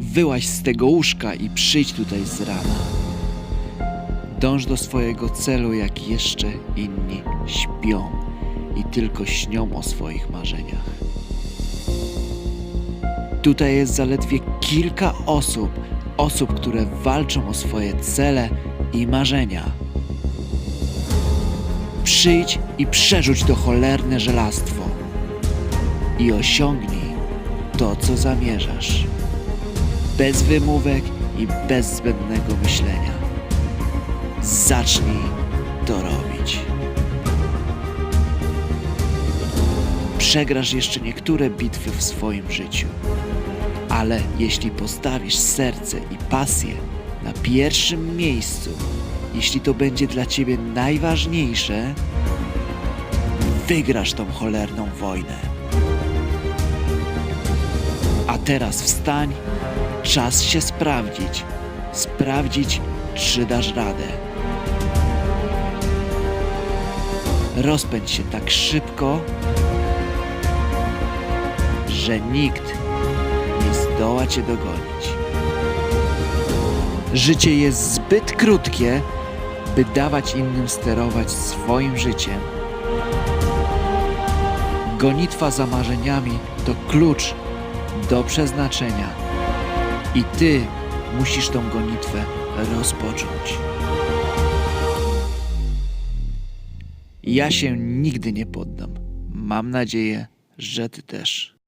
Wyłaź z tego łóżka i przyjdź tutaj z rana. Dąż do swojego celu, jak jeszcze inni śpią i tylko śnią o swoich marzeniach. Tutaj jest zaledwie kilka osób, osób, które walczą o swoje cele i marzenia. Przyjdź i przerzuć to cholerne żelastwo i osiągnij to, co zamierzasz. Bez wymówek i bez zbędnego myślenia. Zacznij to robić. Przegrasz jeszcze niektóre bitwy w swoim życiu, ale jeśli postawisz serce i pasję na pierwszym miejscu, jeśli to będzie dla ciebie najważniejsze, wygrasz tą cholerną wojnę. Teraz wstań, czas się sprawdzić. Sprawdzić, czy dasz radę. Rozpędź się tak szybko, że nikt nie zdoła cię dogonić. Życie jest zbyt krótkie, by dawać innym sterować swoim życiem. Gonitwa za marzeniami to klucz do przeznaczenia. I ty musisz tą gonitwę rozpocząć. Ja się nigdy nie poddam. Mam nadzieję, że ty też.